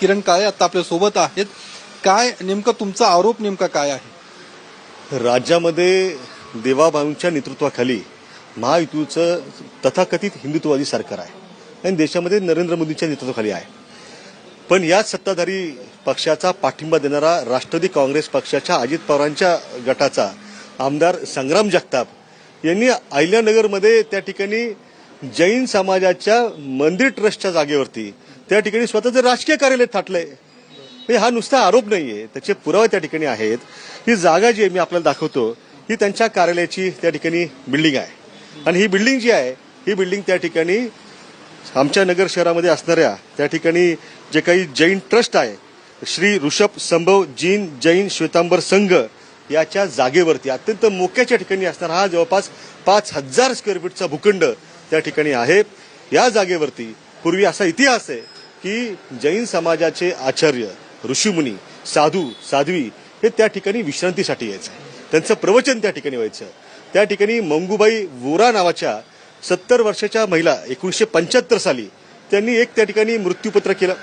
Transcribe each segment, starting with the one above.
किरण काळे आता आपल्यासोबत आहेत. काय नेमकं तुमचा आरोप नेमका काय आहे? राज्यामध्ये देवाभाऊंच्या नेतृत्वाखाली महायुतीचं तथाकथित हिंदुत्ववादी सरकार आहे. आणि देशामध्ये नरेंद्र मोदींच्या नेतृत्वाखाली आहे. पण याच सत्ताधारी पक्षाचा पाठिंबा देणारा राष्ट्रवादी काँग्रेस पक्षाच्या अजित पवारांच्या गटाचा आमदार संग्राम जगताप यांनी अहिल्यानगरमध्ये त्या ठिकाणी जैन समाजाच्या मंदिर ट्रस्टच्या जागेवरती त्या ठिकाणी स्वतःचं राजकीय कार्यालय थाटलंय म्हणजे हा नुसता आरोप नाहीये. त्याचे पुरावे त्या ठिकाणी आहेत. ही जागा जी आहे मी आपल्याला दाखवतो ही त्यांच्या कार्यालयाची त्या ठिकाणी बिल्डिंग आहे. आणि ही बिल्डिंग जी आहे ही बिल्डिंग त्या ठिकाणी आमच्या नगर शहरामध्ये असणाऱ्या त्या ठिकाणी जे काही जैन ट्रस्ट आहे श्री ऋषभ संभव जीन जैन श्वेतांबर संघ याच्या जागेवरती अत्यंत मोक्याच्या ठिकाणी असणारा हा जवळपास पाच हजार स्क्वेअर फीटचा भूखंड त्या ठिकाणी आहे. या जागेवरती पूर्वी असा इतिहास आहे की जैन समाजाचे आचार्य ऋषीमुनी साधू साध्वी हे त्या ठिकाणी विश्रांतीसाठी यायचे. त्यांचं प्रवचन त्या ठिकाणी व्हायचं. त्या ठिकाणी मंगूबाई वोरा नावाच्या सत्तर वर्षाच्या महिला एकोणीसशे पंच्याहत्तर साली त्यांनी एक त्या ठिकाणी मृत्यूपत्र केलं.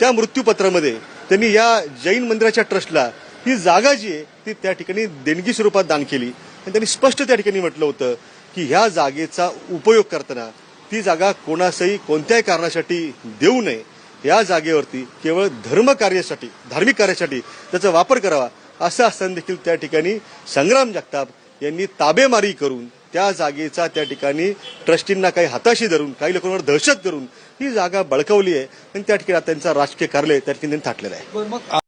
त्या मृत्यूपत्रामध्ये त्यांनी या जैन मंदिराच्या ट्रस्टला ही जागा जी आहे ती त्या ठिकाणी देणगी स्वरूपात दान केली. आणि त्यांनी स्पष्ट त्या ठिकाणी म्हटलं होतं की ह्या जागेचा उपयोग करताना ती जागा कोणासही कोणत्याही कारणासाठी देऊ नये. या जागेवरती केवळ धर्म कार्यासाठी धार्मिक कार्यासाठी त्याचा वापर करावा असं असताना देखील त्या ठिकाणी संग्राम जगताप यांनी ताबेमारी करून त्या जागेचा त्या ठिकाणी ट्रस्टींना काही हाताशी धरून काही लोकांवर दहशत करून ही जागा बळकावली आहे. आणि त्या ठिकाणी त्यांचा राजकीय कार्यालय त्या ठिकाणी त्यांनी थाटलेलं आहे.